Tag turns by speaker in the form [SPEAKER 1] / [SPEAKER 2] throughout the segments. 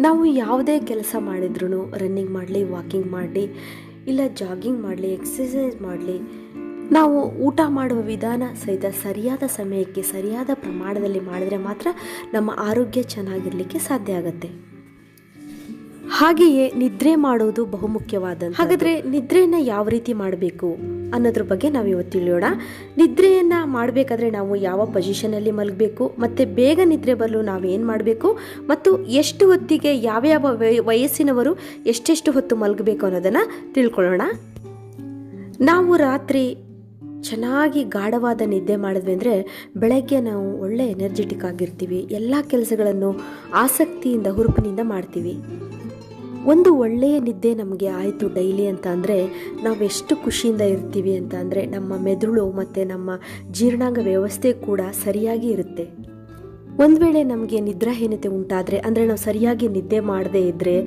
[SPEAKER 1] ನಾವು ಯಾವುದೇ ಕೆಲಸ ಮಾಡಿದ್ರು ರನ್ನಿಂಗ್ ಮಾಡಲಿ ವಾಕಿಂಗ್ ಮಾಡಲಿ, ಇಲ್ಲ ಜಾಗಿಂಗ್ ಮಾಡಲಿ ಎಕ್ಸಸೈಸ್ ಮಾಡಲಿ, ನಾವು ಊಟ ಮಾಡುವ ವಿಧಾನ ಸಹಿತ ಸರಿಯಾದ ಸಮಯಕ್ಕೆ, ಸರಿಯಾದ ಪ್ರಮಾಣದಲ್ಲಿ ಮಾಡಿದರೆ ಮಾತ್ರ ನಮ್ಮ ಆರೋಗ್ಯ ಚೆನ್ನಾಗಿರಲಿಕ್ಕೆ ಸಾಧ್ಯ ಆಗುತ್ತೆ. ಹಾಗೆಯೇ ನಿದ್ರೆ ಮಾಡೋದು ಬಹುಮುಖ್ಯವಾದ ಹಾಗಾದ್ರೆ ನಿದ್ರೆಯನ್ನ ಯಾವ ರೀತಿ ಮಾಡಬೇಕು ಅನ್ನೋದ್ರ ಬಗ್ಗೆ ನಾವು ಇವತ್ತು ತಿಳಿಯೋಣ. ನಿದ್ರೆಯನ್ನ ಮಾಡಬೇಕಾದ್ರೆ ನಾವು ಯಾವ ಪೊಸಿಷನ್ ಅಲ್ಲಿ ಮಲಗಬೇಕು, ಮತ್ತೆ ಬೇಗ ನಿದ್ರೆ ಬರಲು ನಾವು ಏನು ಮಾಡಬೇಕು, ಮತ್ತು ಎಷ್ಟು ಹೊತ್ತಿಗೆ ಯಾವ ವಯಸ್ಸಿನವರು ಎಷ್ಟೆಷ್ಟು ಹೊತ್ತು ಮಲಗಬೇಕು ಅನ್ನೋದನ್ನ ತಿಳ್ಕೊಳ್ಳೋಣ. ನಾವು ರಾತ್ರಿ ಚೆನ್ನಾಗಿ ಗಾಢವಾದ ನಿದ್ದೆ ಮಾಡಿದ್ವಿ ಅಂದರೆ ಬೆಳಗ್ಗೆ ನಾವು ಒಳ್ಳೆ ಎನರ್ಜೆಟಿಕ್ ಆಗಿರ್ತೀವಿ. ಎಲ್ಲ ಕೆಲಸಗಳನ್ನು ಆಸಕ್ತಿಯಿಂದ, ಹುರುಪಿನಿಂದ ಮಾಡ್ತೀವಿ. ಒಂದು ಒಳ್ಳೆಯ ನಿದ್ದೆ ನಮಗೆ ಆಯಿತು ಡೈಲಿ ಅಂತ ಅಂದರೆ ನಾವು ಎಷ್ಟು ಖುಷಿಯಿಂದ ಇರ್ತೀವಿ ಅಂತ ಅಂದರೆ ನಮ್ಮ ಮೆದುಳು ಮತ್ತು ನಮ್ಮ ಜೀರ್ಣಾಂಗ ವ್ಯವಸ್ಥೆ ಕೂಡ ಸರಿಯಾಗಿ ಇರುತ್ತೆ. ಒಂದು ವೇಳೆ ನಮಗೆ ನಿದ್ರಾಹೀನತೆ ಉಂಟಾದರೆ ಅಂದರೆ ನಾವು ಸರಿಯಾಗಿ ನಿದ್ದೆ ಮಾಡದೇ ಇದ್ದರೆ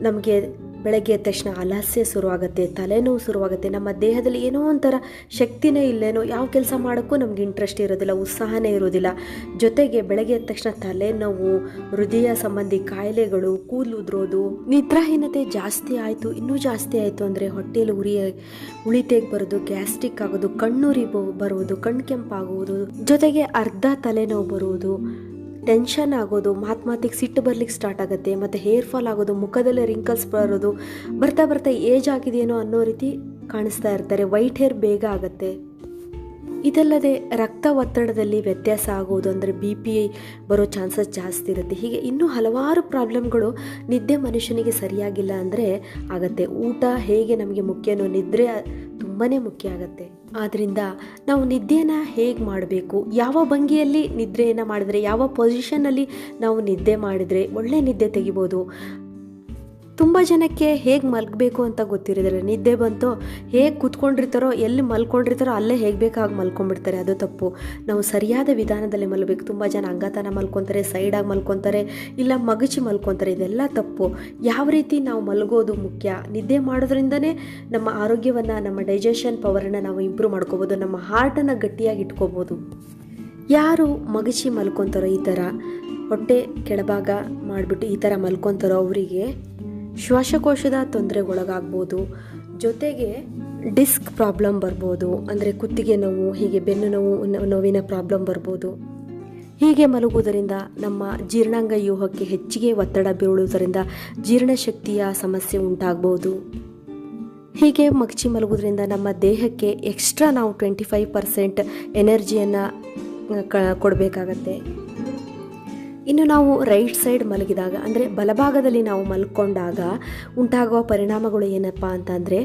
[SPEAKER 1] ನಮಗೆ ಬೆಳಗ್ಗೆ ಎದ್ದ ತಕ್ಷಣ ಅಲಸ್ಯ ಶುರುವಾಗುತ್ತೆ, ತಲೆನೋವು ಶುರುವಾಗುತ್ತೆ. ನಮ್ಮ ದೇಹದಲ್ಲಿ ಏನೋ ಒಂಥರ ಶಕ್ತಿನೇ ಇಲ್ಲೇನೋ, ಯಾವ ಕೆಲಸ ಮಾಡೋಕ್ಕೂ ನಮ್ಗೆ ಇಂಟ್ರೆಸ್ಟ್ ಇರೋದಿಲ್ಲ, ಉತ್ಸಾಹನೇ ಇರೋದಿಲ್ಲ. ಜೊತೆಗೆ ಬೆಳಗ್ಗೆ ಎದ್ದ ತಕ್ಷಣ ತಲೆನೋವು, ಹೃದಯ ಸಂಬಂಧಿ ಕಾಯಿಲೆಗಳು, ಕೂದಲು ಉದ್ರೋದು, ನಿದ್ರಾಹೀನತೆ ಜಾಸ್ತಿ ಆಯಿತು, ಇನ್ನೂ ಜಾಸ್ತಿ ಆಯಿತು ಅಂದರೆ ಹೊಟ್ಟೆಯಲ್ಲಿ ಉರಿ, ಉಳಿತೆಗೆ ಬರೋದು, ಗ್ಯಾಸ್ಟ್ರಿಕ್ ಆಗೋದು, ಕಣ್ಣುರಿ ಬರುವುದು ಕಣ್ಣು ಕೆಂಪಾಗುವುದು ಜೊತೆಗೆ ಅರ್ಧ ತಲೆನೋವು ಬರುವುದು ಟೆನ್ಷನ್ ಆಗೋದು ಮಾತು ಮಾತಿಗೆ ಸಿಟ್ಟು ಬರ್ಲಿಕ್ಕೆ ಸ್ಟಾರ್ಟ್ ಆಗುತ್ತೆ, ಮತ್ತು ಹೇರ್ ಫಾಲ್ ಆಗೋದು, ಮುಖದಲ್ಲಿ ರಿಂಕಲ್ಸ್ ಬರೋದು, ಬರ್ತಾ ಬರ್ತಾ ಏಜ್ ಆಗಿದೆಯೇನೋ ಅನ್ನೋ ರೀತಿ ಕಾಣಿಸ್ತಾ ಇರ್ತಾರೆ. ವೈಟ್ ಹೇರ್ ಬೇಗ ಆಗುತ್ತೆ. ಇದಲ್ಲದೆ ರಕ್ತ ಒತ್ತಡದಲ್ಲಿ ವ್ಯತ್ಯಾಸ ಆಗೋದು ಅಂದರೆ ಬಿ ಪಿ ಬರೋ ಚಾನ್ಸಸ್ ಜಾಸ್ತಿ ಇರುತ್ತೆ. ಹೀಗೆ ಇನ್ನೂ ಹಲವಾರು ಪ್ರಾಬ್ಲಮ್ಗಳು ನಿದ್ದೆ ಮನುಷ್ಯನಿಗೆ ಸರಿಯಾಗಿಲ್ಲ ಅಂದರೆ ಆಗತ್ತೆ. ಊಟ ಹೇಗೆ ನಮಗೆ ಮುಖ್ಯನೋ ನಿದ್ರೆ ತುಂಬಾ ಮುಖ್ಯ ಆಗುತ್ತೆ. ಆದ್ದರಿಂದ ನಾವು ನಿದ್ದೆಯನ್ನು ಹೇಗೆ ಮಾಡಬೇಕು? ಯಾವ ಭಂಗಿಯಲ್ಲಿ ನಿದ್ರೆಯನ್ನು ಮಾಡಿದರೆ, ಯಾವ ಪೊಸಿಷನ್ನಲ್ಲಿ ನಾವು ನಿದ್ದೆ ಮಾಡಿದರೆ ಒಳ್ಳೆ ನಿದ್ದೆ ತೆಗಿಬೋದು? ತುಂಬ ಜನಕ್ಕೆ ಹೇಗೆ ಮಲ್ಗಬೇಕು ಅಂತ ಗೊತ್ತಿರೋದಿಲ್ಲ. ನಿದ್ದೆ ಬಂತು, ಹೇಗೆ ಕೂತ್ಕೊಂಡಿರ್ತಾರೋ, ಎಲ್ಲಿ ಮಲ್ಕೊಂಡಿರ್ತಾರೋ ಅಲ್ಲೇ ಹೇಗೆ ಬೇಕಾಗಿ ಮಲ್ಕೊಂಡ್ಬಿಡ್ತಾರೆ. ಅದು ತಪ್ಪು. ನಾವು ಸರಿಯಾದ ವಿಧಾನದಲ್ಲಿ ಮಲಗಬೇಕು. ತುಂಬ ಜನ ಅಂಗತನ ಮಲ್ಕೊತಾರೆ ಸೈಡಾಗಿ ಮಲ್ಕೊತಾರೆ, ಇಲ್ಲ ಮಗಚಿ ಮಲ್ಕೊತಾರೆ. ಇದೆಲ್ಲ ತಪ್ಪು. ಯಾವ ರೀತಿ ನಾವು ಮಲಗೋದು ಮುಖ್ಯ? ನಿದ್ದೆ ಮಾಡೋದ್ರಿಂದನೇ ನಮ್ಮ ಆರೋಗ್ಯವನ್ನು, ನಮ್ಮ ಡೈಜೆಷನ್ ಪವರನ್ನು ನಾವು ಇಂಪ್ರೂವ್ ಮಾಡ್ಕೋಬೋದು. ನಮ್ಮ ಹಾರ್ಟನ್ನು ಗಟ್ಟಿಯಾಗಿ ಇಟ್ಕೋಬೋದು. ಯಾರು ಮಗಚಿ ಮಲ್ಕೊತಾರೋ ಈ ಥರ, ಹೊಟ್ಟೆ ಕೆಳಭಾಗ ಮಾಡಿಬಿಟ್ಟು ಈ ಥರ ಮಲ್ಕೊತಾರೋ ಅವರಿಗೆ ಶ್ವಾಸಕೋಶದ ತೊಂದರೆಗೊಳಗಾಗ್ಬೋದು, ಜೊತೆಗೆ ಡಿಸ್ಕ್ ಪ್ರಾಬ್ಲಮ್ ಬರ್ಬೋದು, ಅಂದರೆ ಕುತ್ತಿಗೆ ನೋವು, ಹೀಗೆ ಬೆನ್ನು ನೋವು ನೋವಿನ ಪ್ರಾಬ್ಲಮ್ ಬರ್ಬೋದು. ಹೀಗೆ ಮಲಗುವುದರಿಂದ ನಮ್ಮ ಜೀರ್ಣಾಂಗ ವ್ಯೂಹಕ್ಕೆ ಹೆಚ್ಚಿಗೆ ಒತ್ತಡ ಬೀಳುವುದರಿಂದ ಜೀರ್ಣಶಕ್ತಿಯ ಸಮಸ್ಯೆ ಉಂಟಾಗ್ಬೋದು. ಹೀಗೆ ಮಗಚಿ ಮಲಗುವುದರಿಂದ ನಮ್ಮ ದೇಹಕ್ಕೆ ಎಕ್ಸ್ಟ್ರಾ ನಾವು ಟ್ವೆಂಟಿ ಫೈವ್ ಪರ್ಸೆಂಟ್ ಎನರ್ಜಿಯನ್ನು ಕೊಡಬೇಕಾಗತ್ತೆ. ಇನ್ನು ನಾವು ರೈಟ್ ಸೈಡ್ ಮಲಗಿದಾಗ, ಅಂದರೆ ಬಲಭಾಗದಲ್ಲಿ ನಾವು ಮಲ್ಕೊಂಡಾಗ ಉಂಟಾಗುವ ಪರಿಣಾಮಗಳು ಏನಪ್ಪ ಅಂತಂದರೆ,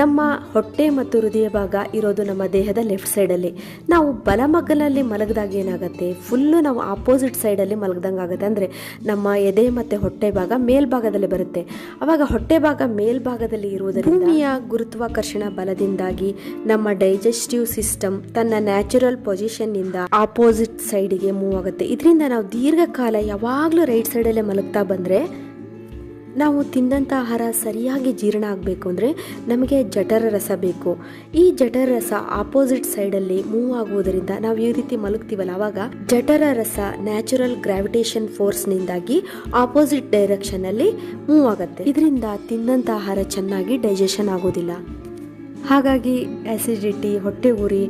[SPEAKER 1] ನಮ್ಮ ಹೊಟ್ಟೆ ಮತ್ತು ಹೃದಯ ಭಾಗ ಇರೋದು ನಮ್ಮ ದೇಹದ ಲೆಫ್ಟ್ ಸೈಡಲ್ಲಿ ನಾವು ಬಲಮಗ್ಗಲಲ್ಲಿ ಮಲಗಿದಾಗ ಏನಾಗುತ್ತೆ? ಫುಲ್ಲು ನಾವು ಆಪೋಸಿಟ್ ಸೈಡಲ್ಲಿ ಮಲಗ್ದಂಗೆ ಆಗುತ್ತೆ. ಅಂದರೆ ನಮ್ಮ ಎದೆ ಮತ್ತು ಹೊಟ್ಟೆ ಭಾಗ ಮೇಲ್ಭಾಗದಲ್ಲಿ ಬರುತ್ತೆ. ಆವಾಗ ಹೊಟ್ಟೆ ಭಾಗ ಮೇಲ್ಭಾಗದಲ್ಲಿ ಇರುವುದರಿಂದ ಭೂಮಿಯ ಗುರುತ್ವಾಕರ್ಷಣ ಬಲದಿಂದಾಗಿ ನಮ್ಮ ಡೈಜೆಸ್ಟಿವ್ ಸಿಸ್ಟಮ್ ತನ್ನ ನ್ಯಾಚುರಲ್ ಪೊಸಿಷನ್ನಿಂದ ಆಪೋಸಿಟ್ ಸೈಡಿಗೆ ಮೂವ್ ಆಗುತ್ತೆ. ಇದರಿಂದ ನಾವು ದೀರ್ಘಕಾಲ ಯಾವಾಗಲೂ ರೈಟ್ ಸೈಡಲ್ಲೇ ಮಲಗ್ತಾ ಬಂದರೆ ನಾವು ತಿಂದಂಥ ಆಹಾರ ಸರಿಯಾಗಿ ಜೀರ್ಣ ಆಗಬೇಕು ಅಂದರೆ ನಮಗೆ ಜಠರ ರಸ ಬೇಕು. ಈ ಜಠರ ರಸ ಆಪೋಸಿಟ್ ಸೈಡಲ್ಲಿ ಮೂವ್ ಆಗುವುದರಿಂದ ನಾವು ಈ ರೀತಿ ಮಲಗ್ತೀವಲ್ಲ ಆವಾಗ ಜಠರ ರಸ ನ್ಯಾಚುರಲ್ ಗ್ರಾವಿಟೇಷನ್ ಫೋರ್ಸ್ನಿಂದಾಗಿ ಆಪೋಸಿಟ್ ಡೈರೆಕ್ಷನಲ್ಲಿ ಮೂವ್ ಆಗುತ್ತೆ. ಇದರಿಂದ ತಿಂದಂಥ ಆಹಾರ ಚೆನ್ನಾಗಿ ಡೈಜೆಷನ್ ಆಗೋದಿಲ್ಲ ಹಾಗಾಗಿ ಆ್ಯಸಿಡಿಟಿ ಹೊಟ್ಟೆ ಉರಿ,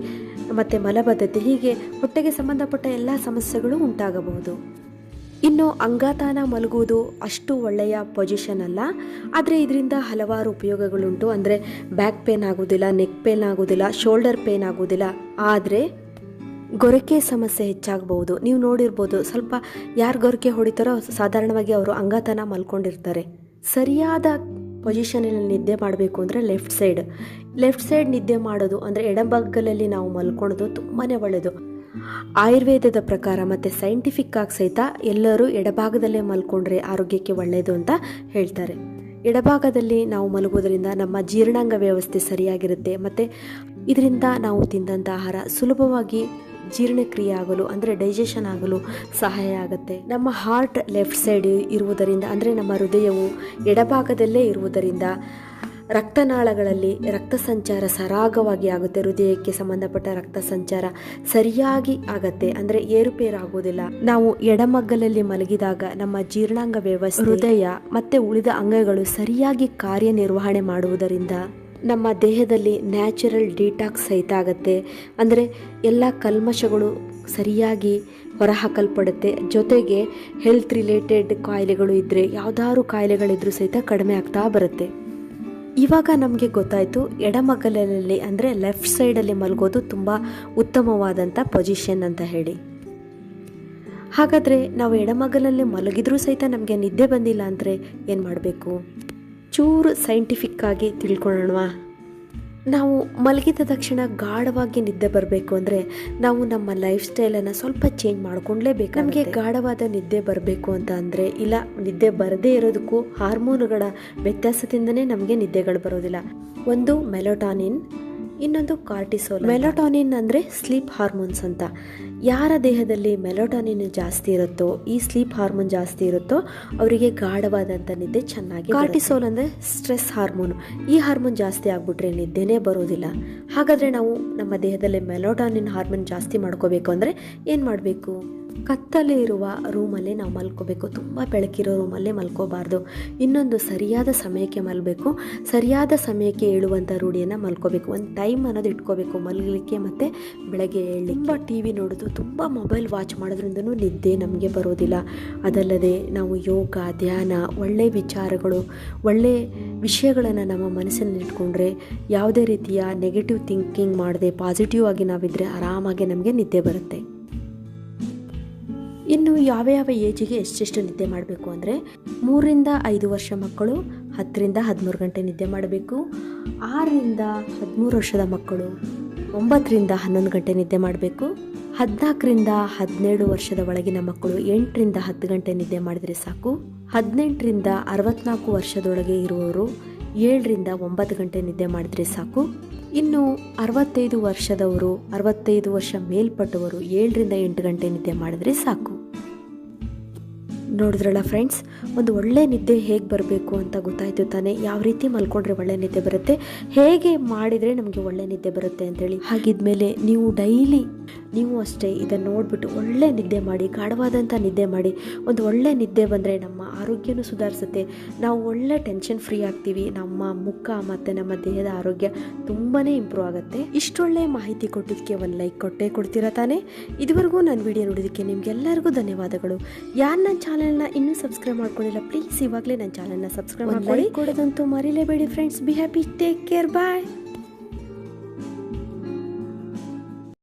[SPEAKER 1] ಮತ್ತು ಮಲಬದ್ಧತೆ ಹೀಗೆ ಹೊಟ್ಟೆಗೆ ಸಂಬಂಧಪಟ್ಟ ಎಲ್ಲ ಸಮಸ್ಯೆಗಳು ಉಂಟಾಗಬಹುದು. ಇನ್ನು ಅಂಗಾತಾನ ಮಲಗುವುದು ಅಷ್ಟು ಒಳ್ಳೆಯ ಪೊಸಿಷನ್ ಅಲ್ಲ. ಆದರೆ ಇದರಿಂದ ಹಲವಾರು ಉಪಯೋಗಗಳುಂಟು. ಅಂದರೆ ಬ್ಯಾಕ್ ಪೇನ್ ಆಗೋದಿಲ್ಲ ನೆಕ್ ಪೇನ್ ಆಗೋದಿಲ್ಲ ಶೋಲ್ಡರ್ ಪೇನ್ ಆಗೋದಿಲ್ಲ ಆದರೆ ಗೊರಕೆ ಸಮಸ್ಯೆ ಹೆಚ್ಚಾಗಬಹುದು. ನೀವು ನೋಡಿರ್ಬೋದು, ಸ್ವಲ್ಪ ಯಾರು ಗೊರಕೆ ಹೊಡಿತಾರೋ ಸಾಧಾರಣವಾಗಿ ಅವರು ಅಂಗಾತನ ಮಲ್ಕೊಂಡಿರ್ತಾರೆ. ಸರಿಯಾದ ಪೊಸಿಷನಲ್ಲಿ ನಿದ್ದೆ ಮಾಡಬೇಕು ಅಂದರೆ ಲೆಫ್ಟ್ ಸೈಡ್ ಲೆಫ್ಟ್ ಸೈಡ್ ನಿದ್ದೆ ಮಾಡೋದು ಅಂದರೆ ಎಡಬಗ್ಗಲಲ್ಲಿ ನಾವು ಮಲ್ಕೊಳ್ಳೋದು ತುಂಬಾ ಒಳ್ಳೆಯದು ಆಯುರ್ವೇದದ ಪ್ರಕಾರ ಮತ್ತು ಸೈಂಟಿಫಿಕ್ ಆಗಿ ಸಹಿತ ಎಲ್ಲರೂ ಎಡಭಾಗದಲ್ಲೇ ಮಲ್ಕೊಂಡ್ರೆ ಆರೋಗ್ಯಕ್ಕೆ ಒಳ್ಳೆಯದು ಅಂತ ಹೇಳ್ತಾರೆ. ಎಡಭಾಗದಲ್ಲಿ ನಾವು ಮಲಗೋದ್ರಿಂದ ನಮ್ಮ ಜೀರ್ಣಾಂಗ ವ್ಯವಸ್ಥೆ ಸರಿಯಾಗಿರುತ್ತೆ. ಮತ್ತು ಇದರಿಂದ ನಾವು ತಿಂದಂಥ ಆಹಾರ ಸುಲಭವಾಗಿ ಜೀರ್ಣಕ್ರಿಯೆ ಆಗಲು ಅಂದರೆ ಡೈಜೆಷನ್ ಆಗಲು ಸಹಾಯ ಆಗುತ್ತೆ. ನಮ್ಮ ಹಾರ್ಟ್ ಲೆಫ್ಟ್ ಸೈಡ್ ಇರುವುದರಿಂದ ಅಂದರೆ ನಮ್ಮ ಹೃದಯವು ಎಡಭಾಗದಲ್ಲೇ ಇರುವುದರಿಂದ ರಕ್ತನಾಳಗಳಲ್ಲಿ ರಕ್ತ ಸಂಚಾರ ಸರಾಗವಾಗಿ ಆಗುತ್ತೆ, ಹೃದಯಕ್ಕೆ ಸಂಬಂಧಪಟ್ಟ ರಕ್ತ ಸಂಚಾರ ಸರಿಯಾಗಿ ಆಗತ್ತೆ. ಅಂದ್ರೆ ಏರುಪೇರು ಆಗೋದಿಲ್ಲ ನಾವು ಎಡಮಗ್ಗಲಲ್ಲಿ ಮಲಗಿದಾಗ ನಮ್ಮ ಜೀರ್ಣಾಂಗ ವ್ಯವಸ್ಥೆ, ಹೃದಯ ಮತ್ತೆ ಉಳಿದ ಅಂಗಗಳು ಸರಿಯಾಗಿ ಕಾರ್ಯನಿರ್ವಹಣೆ ಮಾಡುವುದರಿಂದ ನಮ್ಮ ದೇಹದಲ್ಲಿ ನ್ಯಾಚುರಲ್ ಡಿಟಾಕ್ಸ್ ಸಹಿತ ಆಗತ್ತೆ. ಅಂದರೆ ಎಲ್ಲ ಕಲ್ಮಶಗಳು ಸರಿಯಾಗಿ ಹೊರಹಾಕಲ್ಪಡುತ್ತೆ. ಜೊತೆಗೆ ಹೆಲ್ತ್ ರಿಲೇಟೆಡ್ ಕಾಯಿಲೆಗಳು ಇದ್ದರೆ ಯಾವ್ದಾದ್ರು ಕಾಯಿಲೆಗಳಿದ್ರೂ ಸಹಿತ ಕಡಿಮೆ ಆಗ್ತಾ ಬರುತ್ತೆ. ಇವಾಗ ನಮಗೆ ಗೊತ್ತಾಯಿತು ಎಡಮಗಲಲ್ಲಿ ಅಂದರೆ ಲೆಫ್ಟ್ ಸೈಡಲ್ಲಿ ಮಲಗೋದು ತುಂಬ ಉತ್ತಮವಾದಂಥ ಪೊಸಿಷನ್ ಅಂತ ಹೇಳಿ. ಹಾಗಾದರೆ ನಾವು ಎಡಮಗಲಲ್ಲಿ ಮಲಗಿದ್ರೂ ಸಹಿತ ನಮಗೆ ನಿದ್ದೆ ಬಂದಿಲ್ಲ ಅಂದರೆ ಏನು ಮಾಡಬೇಕು? ಚೂರು ಸೈಂಟಿಫಿಕ್ಕಾಗಿ ತಿಳ್ಕೊಳ್ಳೋಣವಾ? ನಾವು ಮಲಗಿದ ತಕ್ಷಣ ಗಾಢವಾಗಿ ನಿದ್ದೆ ಬರಬೇಕು ಅಂದರೆ ನಾವು ನಮ್ಮ ಲೈಫ್ ಸ್ಟೈಲನ್ನು ಸ್ವಲ್ಪ ಚೇಂಜ್ ಮಾಡ್ಕೊಂಡ್ಲೇಬೇಕು ನಮಗೆ ಗಾಢವಾದ ನಿದ್ದೆ ಬರಬೇಕು ಅಂತ ಅಂದರೆ ಇಲ್ಲ ನಿದ್ದೆ ಬರದೇ ಇರೋದಕ್ಕೂ ಹಾರ್ಮೋನುಗಳ ವ್ಯತ್ಯಾಸದಿಂದನೇ ನಮಗೆ ನಿದ್ದೆಗಳು ಬರೋದಿಲ್ಲ. ಒಂದು ಮೆಲೋಟಾನಿನ್ ಇನ್ನೊಂದು ಕಾರ್ಟಿಸೋಲ್ ಮೆಲೋಟಾನಿನ್ ಅಂದರೆ ಸ್ಲೀಪ್ ಹಾರ್ಮೋನ್ಸ್ ಅಂತ. ಯಾರ ದೇಹದಲ್ಲಿ ಮೆಲೋಟಾನಿನ್ ಜಾಸ್ತಿ ಇರುತ್ತೋ ಈ ಸ್ಲೀಪ್ ಹಾರ್ಮೋನ್ ಜಾಸ್ತಿ ಇರುತ್ತೋ ಅವರಿಗೆ ಗಾಢವಾದಂಥ ನಿದ್ದೆ ಚೆನ್ನಾಗಿ ಕಾರ್ಟಿಸೋಲ್ ಅಂದರೆ ಸ್ಟ್ರೆಸ್ ಹಾರ್ಮೋನ್. ಈ ಹಾರ್ಮೋನ್ ಜಾಸ್ತಿ ಆಗ್ಬಿಟ್ರೆ ನಿದ್ದೆನೇ ಬರೋದಿಲ್ಲ. ಹಾಗಾದರೆ ನಾವು ನಮ್ಮ ದೇಹದಲ್ಲಿ ಮೆಲೋಟಾನಿನ್ ಹಾರ್ಮೋನ್ ಜಾಸ್ತಿ ಮಾಡ್ಕೋಬೇಕು ಅಂದರೆ ಏನು ಮಾಡಬೇಕು? ಕತ್ತಲೆ ಇರುವ ರೂಮಲ್ಲೇ ನಾವು ಮಲ್ಕೋಬೇಕು. ತುಂಬ ಬೆಳಕಿರೋ ರೂಮಲ್ಲೇ ಮಲ್ಕೋಬಾರ್ದು. ಇನ್ನೊಂದು ಸರಿಯಾದ ಸಮಯಕ್ಕೆ ಮಲಬೇಕು. ಸರಿಯಾದ ಸಮಯಕ್ಕೆ ಏಳುವಂಥ ರೂಢಿಯನ್ನು ಮಲ್ಕೋಬೇಕು. ಒಂದು ಟೈಮ್ ಅನ್ನೋದು ಇಟ್ಕೋಬೇಕು ಮಲಗಲಿಕ್ಕೆ ಮತ್ತು ಬೆಳಗ್ಗೆ ಏಳಲಿಕ್ಕೆ. ತುಂಬ ಟಿ ವಿ ನೋಡೋದು, ತುಂಬ ಮೊಬೈಲ್ ವಾಚ್ ಮಾಡೋದ್ರಿಂದನು ನಿದ್ದೆ ನಮಗೆ ಬರೋದಿಲ್ಲ. ಅದಲ್ಲದೆ ನಾವು ಯೋಗ, ಧ್ಯಾನ ಒಳ್ಳೆಯ ವಿಚಾರಗಳು ಒಳ್ಳೆಯ ವಿಷಯಗಳನ್ನು ನಮ್ಮ ಮನಸ್ಸಲ್ಲಿ ಇಟ್ಕೊಂಡ್ರೆ ಯಾವುದೇ ರೀತಿಯ ನೆಗೆಟಿವ್ ಥಿಂಕಿಂಗ್ ಮಾಡದೆ ಪಾಸಿಟಿವ್ ಆಗಿ ನಾವಿದ್ದರೆ ಆರಾಮಾಗಿ ನಮಗೆ ನಿದ್ದೆ ಬರುತ್ತೆ. ಇನ್ನು ಯಾವ ಯಾವ ಏಜಿಗೆ ಎಷ್ಟೆಷ್ಟು ನಿದ್ದೆ ಮಾಡಬೇಕು ಅಂದರೆ ಮೂರರಿಂದ ಐದು ವರ್ಷ ಮಕ್ಕಳು, ಹತ್ತರಿಂದ ಹದಿಮೂರು ಗಂಟೆ ನಿದ್ದೆ ಮಾಡಬೇಕು, ಆರರಿಂದ ಹದಿಮೂರು ವರ್ಷದ ಮಕ್ಕಳು, ಒಂಬತ್ತರಿಂದ ಹನ್ನೊಂದು ಗಂಟೆ ನಿದ್ದೆ ಮಾಡಬೇಕು, ಹದಿನಾಲ್ಕರಿಂದ ಹದಿನೇಳು ವರ್ಷದ ಒಳಗಿನ ಮಕ್ಕಳು ಎಂಟರಿಂದ ಹತ್ತು ಗಂಟೆ ನಿದ್ದೆ ಮಾಡಿದರೆ ಸಾಕು, ಹದಿನೆಂಟರಿಂದ ಅರವತ್ನಾಲ್ಕು ವರ್ಷದೊಳಗೆ ಇರುವವರು ಏಳರಿಂದ ಒಂಬತ್ತು ಗಂಟೆ ನಿದ್ದೆ ಮಾಡಿದರೆ ಸಾಕು, ಇನ್ನು ಅರವತ್ತೈದು ವರ್ಷದವರು, ಅರವತ್ತೈದು ವರ್ಷ ಮೇಲ್ಪಟ್ಟವರು ಏಳರಿಂದ ಎಂಟು ಗಂಟೆ ನಿದ್ದೆ ಮಾಡಿದರೆ ಸಾಕು. ನೋಡಿದ್ರಲ್ಲ ಫ್ರೆಂಡ್ಸ್ ಒಂದು ಒಳ್ಳೆ ನಿದ್ದೆ ಹೇಗೆ ಬರಬೇಕು ಅಂತ ಗೊತ್ತಾಯಿತು ತಾನೇ. ಯಾವ ರೀತಿ ಮಲ್ಕೊಂಡ್ರೆ ಒಳ್ಳೆ ನಿದ್ದೆ ಬರುತ್ತೆ? ಹೇಗೆ ಮಾಡಿದರೆ ನಮಗೆ ಒಳ್ಳೆ ನಿದ್ದೆ ಬರುತ್ತೆ ಅಂತೇಳಿ. ಹಾಗಿದ್ಮೇಲೆ ನೀವು ಡೈಲಿ ನೀವು ಅಷ್ಟೇ ಇದನ್ನು ನೋಡಿಬಿಟ್ಟು ಒಳ್ಳೆ ನಿದ್ದೆ ಮಾಡಿ ಗಾಢವಾದಂಥ ನಿದ್ದೆ ಮಾಡಿ ಒಂದು ಒಳ್ಳೆ ನಿದ್ದೆ ಬಂದರೆ ನಮ್ಮ ಆರೋಗ್ಯನೂ ಸುಧಾರಿಸುತ್ತೆ. ನಾವು ಒಳ್ಳೆ ಟೆನ್ಷನ್ ಫ್ರೀ ಆಗ್ತೀವಿ. ನಮ್ಮ ಮುಖ ಮತ್ತು ನಮ್ಮ ದೇಹದ ಆರೋಗ್ಯ ತುಂಬಾ ಇಂಪ್ರೂವ್ ಆಗುತ್ತೆ. ಇಷ್ಟೊಳ್ಳೆ ಮಾಹಿತಿ ಕೊಟ್ಟಿದ್ದಕ್ಕೆ ಒಂದು ಲೈಕ್ ಕೊಟ್ಟೇ ಕೊಡ್ತೀರಾ ತಾನೇ? ಇದುವರೆಗೂ ನನ್ನ ವಿಡಿಯೋ ನೋಡೋದಕ್ಕೆ ನಿಮಗೆಲ್ಲರಿಗೂ ಧನ್ಯವಾದಗಳು. ಯಾರು ನನ್ನ ಚಾನಲ್ನ ಇನ್ನೂ ಸಬ್ಸ್ಕ್ರೈಬ್ ಮಾಡ್ಕೊಂಡಿಲ್ಲ ಪ್ಲೀಸ್ ಇವಾಗಲೇ ನನ್ನ ಚಾನಲ್ನ ಸಬ್ಸ್ಕ್ರೈಬ್ ಮಾಡಿ ಕೊಡೋದಂತೂ ಮರಿಲೇಬೇಡಿ friends be happy take care bye